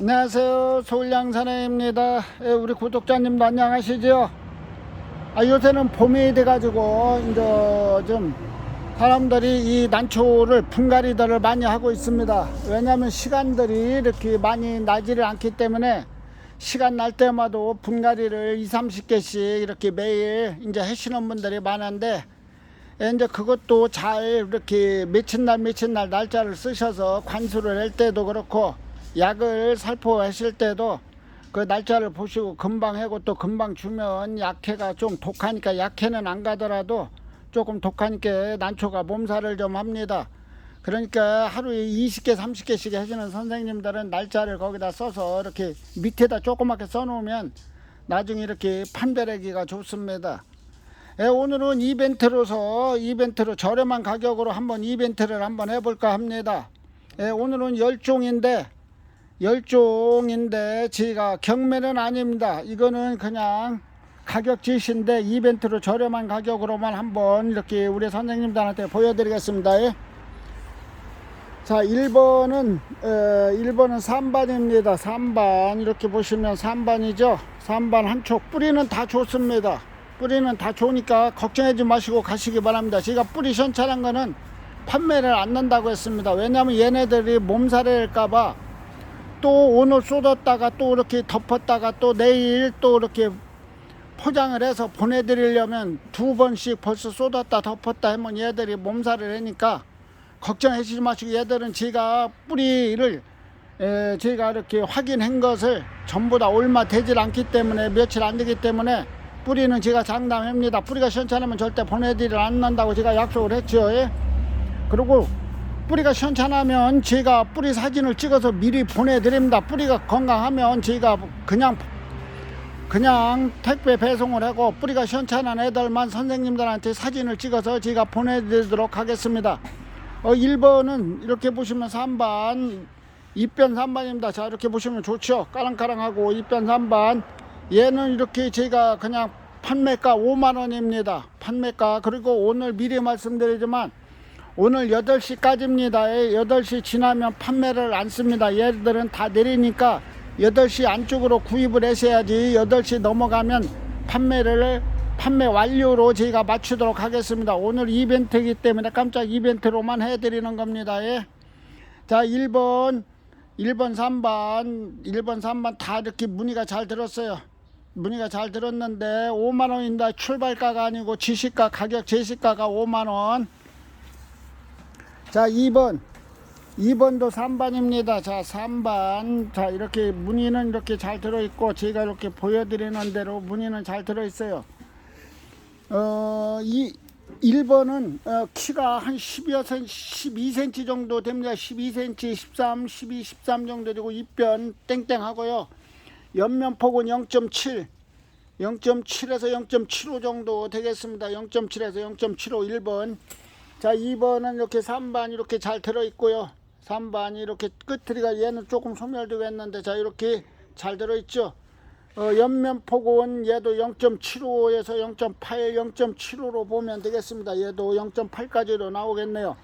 안녕하세요. 서울양산해입니다. 예, 우리 구독자님도 안녕하시죠? 아, 요새는 봄이 돼가지고, 이제 좀 사람들이 이 난초를 분갈이들을 많이 하고 있습니다. 왜냐하면 시간들이 이렇게 많이 나지를 않기 때문에 시간 날 때마다 분갈이를 2, 30개씩 이렇게 매일 이제 하시는 분들이 많은데 예, 이제 그것도 잘 이렇게 며칠 날 며칠 날 날짜를 쓰셔서 관수를 할 때도 그렇고 약을 살포하실 때도 그 날짜를 보시고 금방 하고 또 금방 주면 약해가 좀 독하니까 약해는 안 가더라도 조금 독하니까 난초가 몸살을 좀 합니다. 그러니까 하루에 20개, 30개씩 해주는 선생님들은 날짜를 거기다 써서 이렇게 밑에다 조그맣게 써놓으면 나중에 이렇게 판별하기가 좋습니다. 예, 오늘은 이벤트로서 이벤트로 저렴한 가격으로 한번 이벤트를 한번 해볼까 합니다. 예, 오늘은 열종인데 열종인데 제가 경매는 아닙니다. 이거는 그냥 가격 지시인데 이벤트로 저렴한 가격으로만 한번 이렇게 우리 선생님들한테 보여드리겠습니다. 예. 자, 1번은 어, 1번은 3반입니다. 3반 이렇게 보시면 3반이죠. 3반 한쪽 뿌리는 다 좋습니다. 뿌리는 다 좋으니까 걱정하지 마시고 가시기 바랍니다. 제가 뿌리 시원찮은 거는 판매를 안 난다고 했습니다. 왜냐하면 얘네들이 몸살일까봐 또 오늘 쏟았다가 또 이렇게 덮었다가 또 내일 또 이렇게 포장을 해서 보내드리려면 두 번씩 벌써 쏟았다 덮었다 하면 얘들이 몸살을 하니까 걱정하시지 마시고 얘들은 제가 뿌리를 에, 제가 이렇게 확인한 것을 전부 다 얼마 되질 않기 때문에 며칠 안 되기 때문에 뿌리는 제가 장담합니다. 뿌리가 시원찮으면 절대 보내드리지 않는다고 제가 약속을 했죠. 예? 그리고 뿌리가 시원찮으면 제가 뿌리 사진을 찍어서 미리 보내드립니다. 뿌리가 건강하면 제가 그냥 그냥 택배 배송을 하고 뿌리가 시원찮은 애들만 선생님들한테 사진을 찍어서 제가 보내드리도록 하겠습니다. 어, 1번은 이렇게 보시면 3반, 2변 3반입니다. 자, 이렇게 보시면 좋죠. 까랑까랑하고 2변 3반. 얘는 이렇게 제가 그냥 판매가 5만원입니다. 판매가. 그리고 오늘 미리 말씀드리지만 오늘 8시까지입니다. 8시 지나면 판매를 안 씁니다. 얘들은 다 내리니까 8시 안쪽으로 구입을 하셔야지 8시 넘어가면 판매를 판매 완료로 저희가 맞추도록 하겠습니다. 오늘 이벤트이기 때문에 깜짝 이벤트로만 해드리는 겁니다. 예. 자, 1번, 1번, 3번, 1번, 3번 다 이렇게 문의가 잘 들었어요. 문의가 잘 들었는데 5만 원인데 출발가가 아니고 지시가 가격 제시가가 5만 원. 자, 2번. 2번도 3반입니다. 자, 3반. 자, 이렇게 문의는 이렇게 잘 들어있고, 제가 이렇게 보여드리는 대로 문의는 잘 들어있어요. 어, 이 1번은 어, 키가 한 12여 cm, 12cm 정도 됩니다. 12cm, 13, 12, 13 정도 되고, 입변 땡땡하고요. 옆면폭은 0.7, 0.7에서 0.75 정도 되겠습니다. 0.7에서 0.75 1번. 자, 2번은 이렇게 3반 이렇게 잘 들어있고요. 3반이 이렇게 끝트리가 얘는 조금 소멸되고 했는데 자 이렇게 잘 들어있죠. 어, 옆면 폭은 얘도 0.75에서 0.8, 0.75로 보면 되겠습니다. 얘도 0.8까지로 나오겠네요.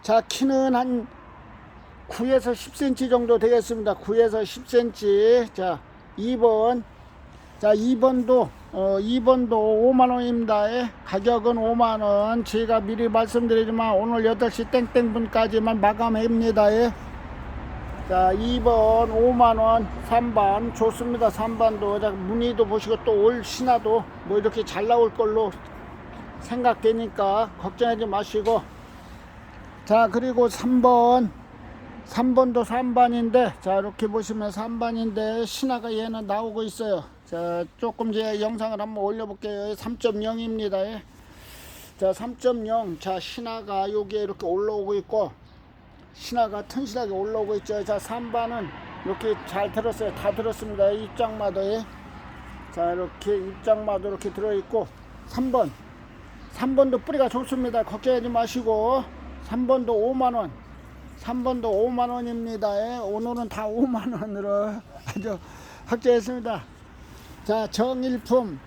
자 키는 한 9에서 10cm 정도 되겠습니다. 9에서 10cm. 자 2번. 자 2번도 어, 2번도 5만원입니다. 예, 가격은 5만원. 제가 미리 말씀드리지만 오늘 8시 땡땡분까지만 마감합니다. 예. 자, 2번 5만원, 3반 좋습니다. 3반도 자, 무늬도 보시고 또 올 신화도 뭐 이렇게 잘 나올 걸로 생각되니까 걱정하지 마시고 자, 그리고 3번 3번도 3반인데 자 이렇게 보시면 3반인데 신화가 얘는 나오고 있어요 자 조금 제 영상을 한번 올려볼게요. 3.0입니다. 자 3.0자 신화가 여기에 이렇게 올라오고 있고 신화가 튼실하게 올라오고 있죠. 자 3반은 이렇게 잘 들었어요. 다 들었습니다. 입장마도에 자 이렇게 입장마도 이렇게 들어있고 3번. 3번도 뿌리가 좋습니다. 걱정하지 마시고 3번도 5만원. 3번도 5만원입니다. 오늘은 다 5만원으로 아주 확정했습니다 자 정일품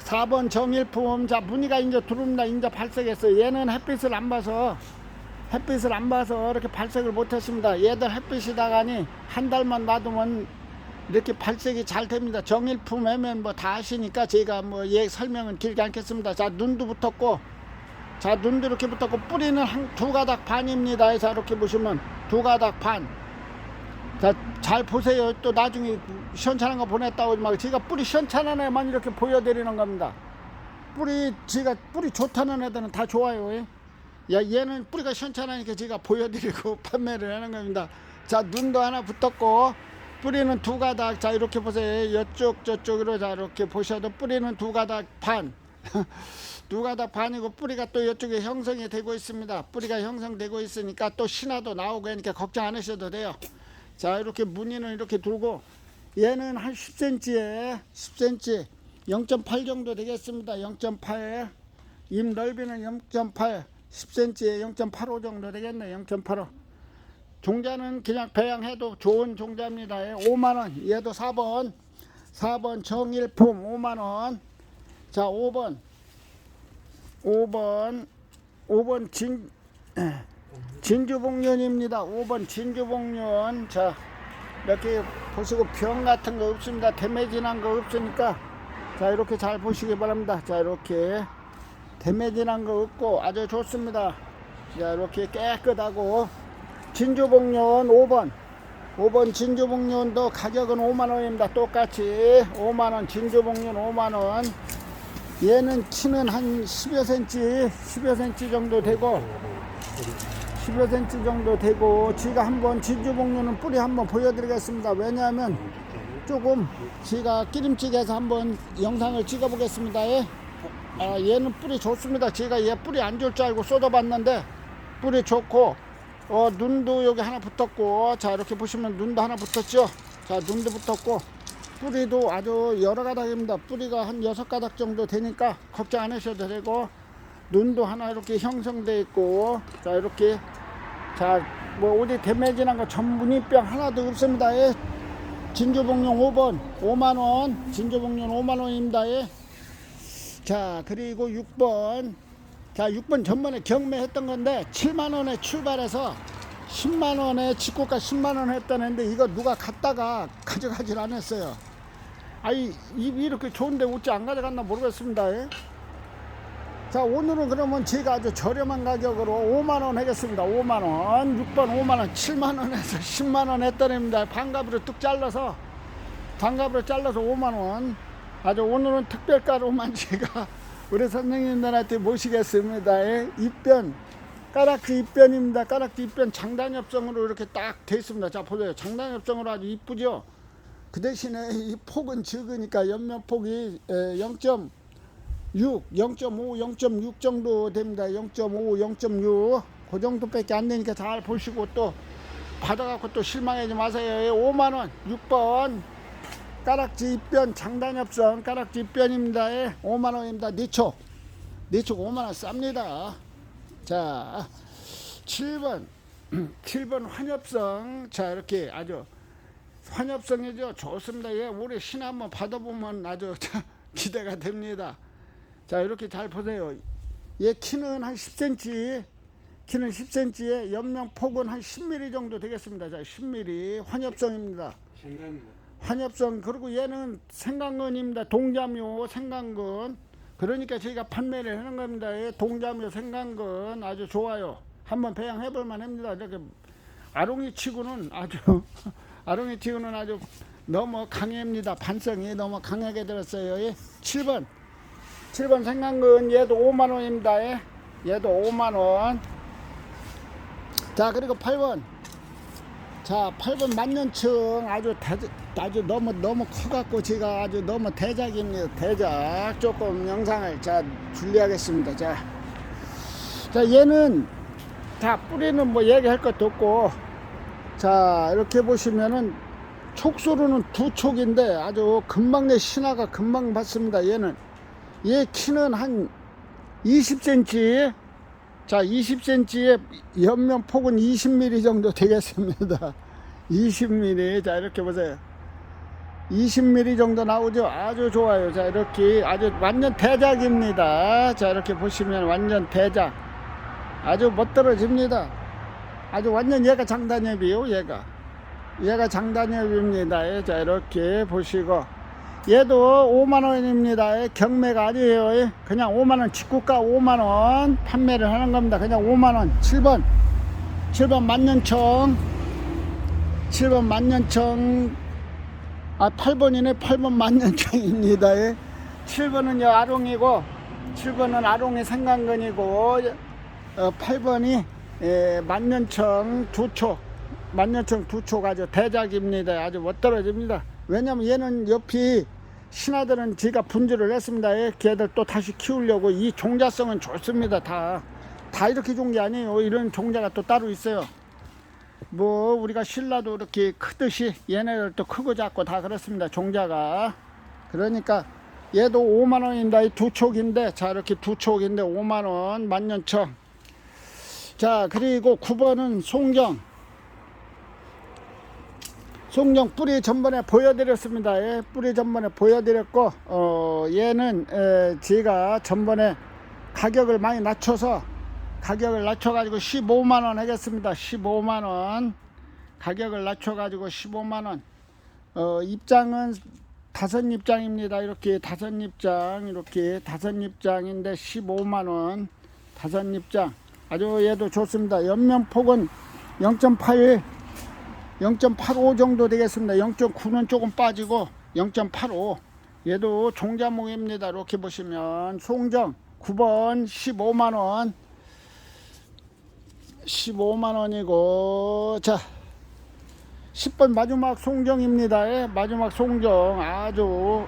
4번 정일품 자 무늬가 이제 들어옵니다 이제 발색했어요 얘는 햇빛을 안 봐서 햇빛을 안 봐서 이렇게 발색을 못 했습니다. 얘들 햇빛이다가니 한 달만 놔두면 이렇게 발색이 잘 됩니다. 정일품 하면 뭐 다 아시니까 제가 뭐예 설명은 길게 않겠습니다. 자 눈도 붙었고 자 눈도 이렇게 붙었고 뿌리는 한 두 가닥 반입니다. 자 이렇게 보시면 두 가닥 반. 자 잘 보세요. 또 나중에 시원찮은 거 보냈다고 말고 제가 뿌리 시원찮은 애만 이렇게 보여드리는 겁니다. 뿌리 제가 뿌리 좋다는 애들은 다 좋아요. 예? 야 얘는 뿌리가 시원찮으니까 제가 보여드리고 판매를 하는 겁니다. 자 눈도 하나 붙었고 뿌리는 두 가닥 자 이렇게 보세요. 이쪽 저쪽으로 자 이렇게 보셔도 뿌리는 두 가닥 반. 두 가닥 반이고 뿌리가 또 이쪽에 형성이 되고 있습니다. 뿌리가 형성되고 있으니까 또 신화도 나오고 하니까 걱정 안 하셔도 돼요. 자 이렇게 무늬는 이렇게 두고 얘는 한 10cm에 10cm 0.8 정도 되겠습니다. 0.8 입 넓이는 0.8 10cm에 0.85 정도 되겠네. 0.85 종자는 그냥 배양해도 좋은 종자입니다. 예, 5만원. 얘도 4번. 4번 정일품 5만원. 자 5번. 5번. 5번 진 진주복륜입니다. 5번 진주복륜 자 이렇게 보시고 병 같은 거 없습니다. 난거 없으니까 자 이렇게 잘 보시기 바랍니다. 자 이렇게 난거 없고 아주 좋습니다. 자 이렇게 깨끗하고 진주복륜 5번 5번 진주복륜도 가격은 5만원입니다. 똑같이 5만원 진주복륜 5만원 얘는 키는 한 10여 센치 10여 센치 정도 되고 10여 센치 정도 되고 지가 한번 진주복륜은 뿌리 한번 보여드리겠습니다. 왜냐하면 조금 제가 기름찌개에서 한번 영상을 찍어 보겠습니다. 예. 아, 얘는 뿌리 좋습니다. 제가 얘 뿌리 안 좋을 줄 알고 쏟아봤는데 뿌리 좋고 어, 눈도 여기 하나 붙었고 자 이렇게 보시면 눈도 하나 붙었죠. 자 눈도 붙었고 뿌리도 아주 여러 가닥입니다. 뿌리가 한 여섯 가닥 정도 되니까 걱정 안 하셔도 되고 눈도 하나 이렇게 형성돼 있고 자 이렇게 자뭐 어디 데매지난 거 전문이병 하나도 없습니다. 예. 진주복륜 5번 5만원 진주복륜 5만원입니다. 예. 자 그리고 6번 자 6번 전번에 경매했던 건데 7만원에 출발해서 10만원에 직고가 10만원 했던 애인데 이거 누가 갖다가 가져가질 않았어요. 아이 이렇게 좋은데 어찌 안 가져갔나 모르겠습니다. 예. 자 오늘은 그러면 제가 아주 저렴한 가격으로 5만원 하겠습니다. 5만원 6번 5만원 7만원에서 10만원 했던 애입니다. 반값으로 뚝 잘라서 반값으로 잘라서 5만원. 아주 오늘은 특별가로만 제가 우리 선생님들한테 모시겠습니다. 예. 입변. 까락지 입변입니다. 까락지 입변 장단엽성으로 이렇게 딱 돼 있습니다. 자 보세요. 장단엽성으로 아주 이쁘죠? 그 대신에 이 폭은 적으니까 옆면 폭이 0. 6, 0.5, 0.6 정도 됩니다. 0.5, 0.6. 그 정도밖에 안 되니까 잘 보시고 또 받아갖고 또 실망하지 마세요. 5만원, 6번. 까락지 입변, 장단엽선 까락지 입변입니다. 5만원입니다. 니촉. 니촉 5만원 쌉니다. 자, 7번. 7번 환엽성. 자, 이렇게 아주 환엽성이죠. 좋습니다. 예, 올해 신 한번 받아보면 아주 기대가 됩니다. 자 이렇게 잘 보세요. 얘 키는 한 10cm, 키는 10cm에 옆면 폭은 한 10mm 정도 되겠습니다. 자 10mm 환엽성입니다. 환엽성 그리고 얘는 생강근입니다. 동자묘 생강근. 그러니까 저희가 판매를 하는 겁니다. 예, 동자묘 생강근 아주 좋아요. 한번 배양해 볼 만합니다. 이렇게 아롱이 치고는 아주 아롱이 치고는 아주 너무 강합니다. 반성이 너무 강하게 들었어요. 예. 7번 7번 생강근 얘도 5만원입니다. 예. 얘도 5만원. 자 그리고 8번. 자 8번 만년층 아주 대, 아주 너무 너무 커갖고 제가 아주 너무 대작입니다 대작. 조금 영상을 자 준비하겠습니다. 자, 자 얘는 자 뿌리는 뭐 얘기할 것도 없고. 자 이렇게 보시면은 촉수로는 두 촉인데 아주 금방 내 신화가 금방 받습니다 얘는 얘 키는 한 20cm 자 20cm에 옆면 폭은 20mm 정도 되겠습니다. 20mm 자 이렇게 보세요. 20mm 정도 나오죠? 아주 좋아요. 자 이렇게 아주 완전 대작입니다. 자 이렇게 보시면 완전 대작. 아주 멋들어집니다. 아주 완전 얘가 장단엽이요 얘가. 얘가 장단엽입니다. 예, 자 이렇게 보시고 얘도 5만원입니다 예, 경매가 아니에요. 예. 그냥 5만원 직구가 5만원 판매를 하는 겁니다. 그냥 5만원. 7번. 7번 만년청. 7번 만년청. 아 8번이네. 8번 만년청입니다. 예. 7번은요 아롱이고 7번은 아롱이 생강근이고 어, 8번이 예, 만년청 두초. 만년청 두초 가지고 대작입니다. 아주 멋들어집니다 왜냐면 얘는 옆이 신하들은 지가 분주를 했습니다. 예, 걔들 또 다시 키우려고 이 종자성은 좋습니다. 다 다 이렇게 좋은 게 아니에요. 이런 종자가 또 따로 있어요. 뭐 우리가 신라도 이렇게 크듯이 얘네들도 크고 작고 다 그렇습니다. 종자가. 그러니까 얘도 5만 원입니다. 이 두 촉인데. 자 이렇게 두 촉인데 5만 원 만년청. 자 그리고 9번은 송정 송정 뿌리 전번에 보여드렸습니다. 예, 뿌리 전번에 보여드렸고 어, 얘는 에, 제가 전번에 가격을 많이 낮춰서 가격을 낮춰가지고 15만원 하겠습니다. 15만원. 가격을 낮춰가지고 15만원. 어, 입장은 다섯 입장입니다. 이렇게 다섯 입장 이렇게 다섯 입장인데 15만원. 다섯 입장. 아주 얘도 좋습니다. 옆면폭은 0.81 0.85 정도 되겠습니다. 0.9는 조금 빠지고 0.85 얘도 종자목입니다. 이렇게 보시면 송정 9번 15만원. 15만원이고 자 10번 마지막 송정입니다. 예, 마지막 송정. 아주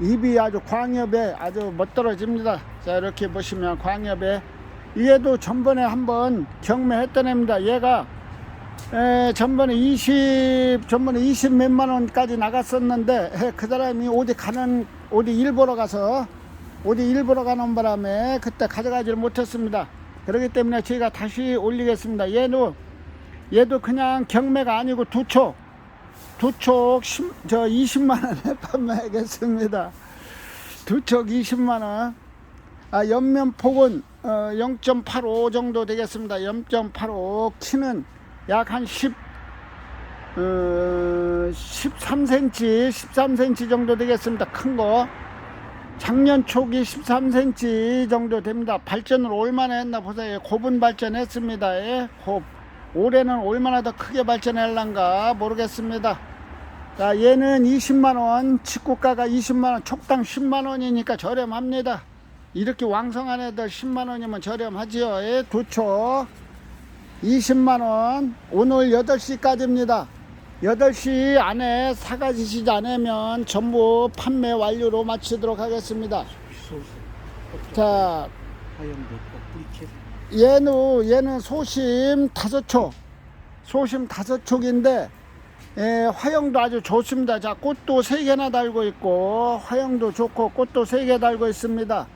입이 아주 광엽에 아주 멋들어집니다. 자 이렇게 보시면 광엽에. 얘도 전번에 한번 경매했던 애입니다. 얘가 에, 전번에 20 전번에 20 몇만 원까지 나갔었는데 에, 그 사람이 어디 가는 어디 일 보러 가서 어디 일 보러 가는 바람에 그때 가져가지를 못했습니다. 그렇기 때문에 저희가 다시 올리겠습니다. 얘도 얘도 그냥 경매가 아니고 두촉 두촉 저 20만 원에 판매하겠습니다. 두촉 20만 원. 아, 옆면 폭은 어, 0.85 정도 되겠습니다. 0.85 키는 약 한 10, 어, 13cm, 13cm 정도 되겠습니다. 큰 거. 작년 초기 13cm 정도 됩니다. 발전을 얼마나 했나 보세요. 곱은 발전했습니다. 예, 곱. 올해는 얼마나 더 크게 발전할란가 모르겠습니다. 자, 얘는 20만원, 직구가가 20만원, 촉당 10만원이니까 저렴합니다. 이렇게 왕성한 애들 10만원이면 저렴하지요. 예, 두초. 20만원 오늘 8시까지입니다. 8시 안에 사가지시지 않으면 전부 판매 완료로 마치도록 하겠습니다. 자 얘는 얘는 소심 다섯 촉 소심 다섯 촉인데 예, 화형도 아주 좋습니다. 자 꽃도 세 개나 달고 있고 화형도 좋고 꽃도 세개 달고 있습니다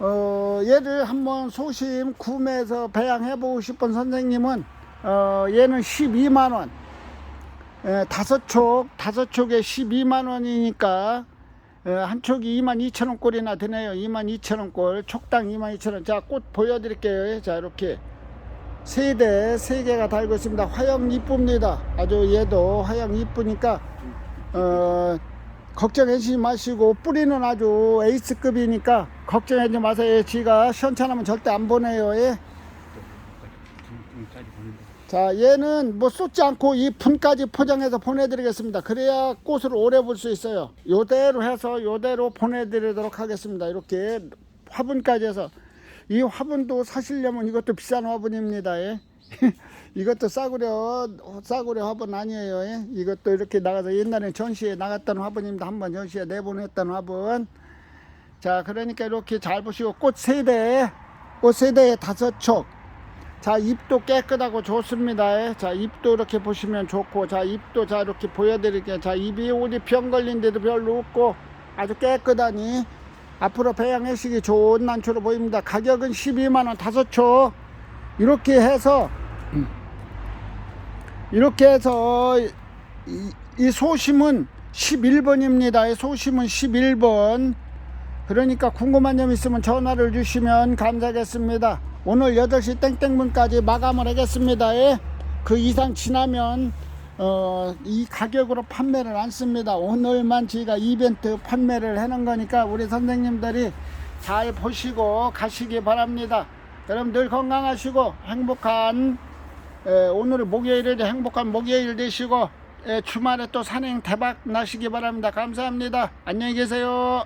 어, 얘를 한번 소심 구매해서 배양해 보고 싶은 선생님은 어, 얘는 12만원. 예, 다섯 촉 다섯 촉에 12만 원이니까 예, 한 촉이 2만 2천 원 꼴이나 되네요. 2만 2천 원꼴. 촉당 2만 2천 원자 꽃 보여드릴게요. 자 이렇게. 세대 세 개가 달고 있습니다. 화형 이쁩니다. 아주 얘도 화형 이쁘니까 어, 걱정하지 마시고 뿌리는 아주 에이스급이니까 걱정하지 마세요. 지가 시원찮으면 절대 안 보내요. 예. 자, 얘는 뭐 쏟지 않고 이 분까지 포장해서 보내드리겠습니다. 그래야 꽃을 오래 볼 수 있어요. 요대로 해서 요대로 보내드리도록 하겠습니다. 이렇게 화분까지 해서 이 화분도 사시려면 이것도 비싼 화분입니다. 예. 이것도 싸구려 싸구려 화분 아니에요. 예? 이것도 이렇게 나가서 옛날에 전시에 나갔던 화분입니다. 한번 전시에 내보냈던 화분. 자, 그러니까 이렇게 잘 보시고 꽃 세대, 꽃 세대에 다섯 촉. 자, 잎도 깨끗하고 좋습니다. 예? 자, 잎도 이렇게 보시면 좋고, 자, 잎도 자 이렇게 보여드릴게요. 자, 잎이 어디 병 걸린 데도 별로 없고 아주 깨끗하니 앞으로 배양하시기 좋은 난초로 보입니다. 가격은 12만 원 다섯 촉. 이렇게 해서 이렇게 해서 이, 이 소심은 11번입니다. 이 소심은 11번. 그러니까 궁금한 점 있으면 전화를 주시면 감사하겠습니다. 오늘 8시 땡땡분까지 마감을 하겠습니다. 예. 그 이상 지나면 어, 이 가격으로 판매를 안 씁니다. 오늘만 저희가 이벤트 판매를 해놓은 거니까 우리 선생님들이 잘 보시고 가시기 바랍니다. 여러분 늘 건강하시고 행복한 에, 오늘 목요일에 행복한 목요일 되시고 에, 주말에 또 산행 대박 나시기 바랍니다. 감사합니다. 안녕히 계세요.